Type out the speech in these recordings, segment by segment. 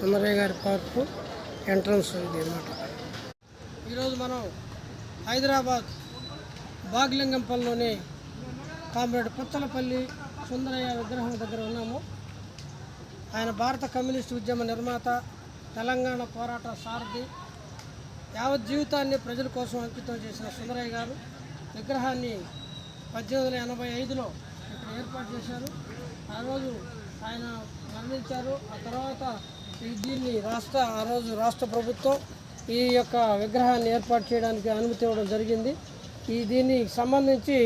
సుందరయ్య గారి park entrance ఇది అన్నమాట. ఈరోజు మనం హైదరాబాద్ బాగ్లింగంపల్లిలోని కామ్రేడ్ పుత్తలపల్లి సుందరయ్య విగ్రహం దగ్గర ఉన్నాము. ఆయన భారత కమ్యూనిస్ట్ ఉద్యమ నిర్మాత తెలంగాణ పోరాట సారథి యావత్ జీవితాన్ని ప్రజల కోసం అంకితం చేసిన సుందరయ్య గారు విగ్రహాన్ని పద్దెనిమిది వందల ఎనభై ఐదులో ఇక్కడ ఏర్పాటు చేశారు. ఆ రోజు ఆయన మరణించారు. ఆ తర్వాత దీన్ని రాష్ట్ర ఆ రోజు రాష్ట్ర ప్రభుత్వం ఈ యొక్క విగ్రహాన్ని ఏర్పాటు చేయడానికి అనుమతి ఇవ్వడం జరిగింది. ఈ దీనికి సంబంధించి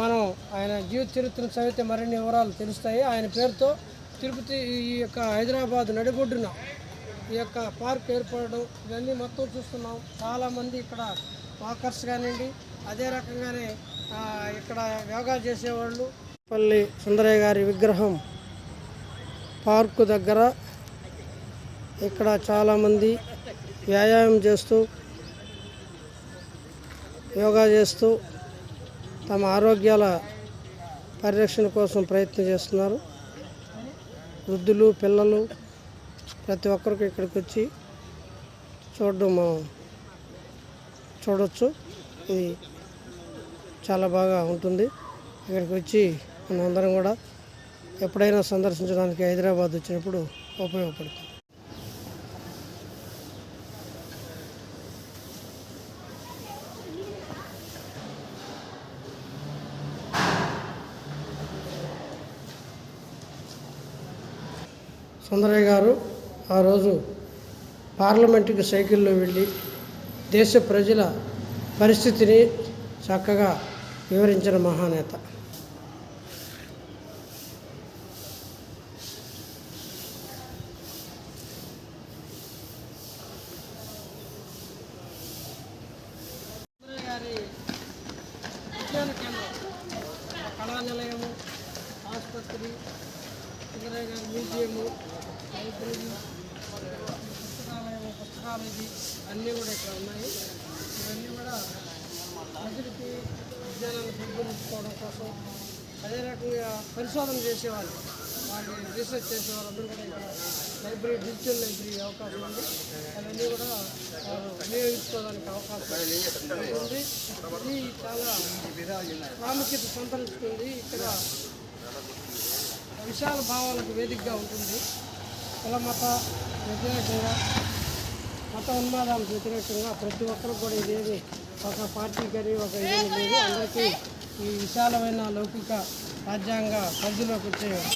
మనం ఆయన జీవిత చరిత్రను చదివితే మరిన్ని వివరాలు తెలుస్తాయి. ఆయన పేరుతో తిరుపతి ఈ యొక్క హైదరాబాద్ నడిబొడ్డున ఈ యొక్క పార్క్ ఏర్పడడం ఇవన్నీ మొత్తం చూస్తున్నాం. చాలామంది ఇక్కడ వాకర్స్ కానివ్వండి అదే రకంగానే ఇక్కడ యోగా చేసేవాళ్ళు. పల్లి సుందరయ్య గారి విగ్రహం పార్కు దగ్గర ఇక్కడ చాలామంది వ్యాయామం చేస్తూ యోగా చేస్తూ తమ ఆరోగ్యాల పరిరక్షణ కోసం ప్రయత్నం చేస్తున్నారు. వృద్ధులు పిల్లలు ప్రతి ఒక్కరికి ఇక్కడికి వచ్చి చూడడం మనం ఇది చాలా బాగా ఉంటుంది. ఇక్కడికి వచ్చి మనందరం అందరం కూడా ఎప్పుడైనా సందర్శించడానికి హైదరాబాద్ వచ్చినప్పుడు ఉపయోగపడుతుంది. సుందరయ్య గారు ఆ రోజు పార్లమెంటుకి సైకిల్లో వెళ్ళి దేశ ప్రజల పరిస్థితిని చక్కగా వివరించిన మహానేత. సుందరయ్య మ్యూజియము లైబ్రరీ పుస్తకాలయము పుస్తకాలజీ అన్నీ కూడా ఇక్కడ ఉన్నాయి ఇవన్నీ కూడా ప్రజలకి విజ్ఞానాన్ని పెంపొందించుకోవడం కోసం అదే రకంగా పరిశోధన చేసేవాళ్ళు వాళ్ళు రీసెర్చ్ చేసేవారు అందరూ కూడా ఇక్కడ లైబ్రరీ డిజిటల్ లైబ్రరీ అవకాశం ఉంది అవన్నీ కూడా వారు వినియోగించుకోవడానికి అవకాశం ఉంది ఇది చాలా ప్రాముఖ్యత సంతరించుకుంది ఇక్కడ విశాల భావాలకు వేదికగా ఉంటుంది. కుల మత వ్యతిరేకంగా మత ఉన్మాదాలకు వ్యతిరేకంగా ప్రతి ఒక్కరు కూడా ఇదేమి ఒక పార్టీ కానీ ఒక ఇదేమి లేదు అందరికీ ఈ విశాలమైన లౌకిక రాజ్యాంగ పరిధిలోకి వచ్చే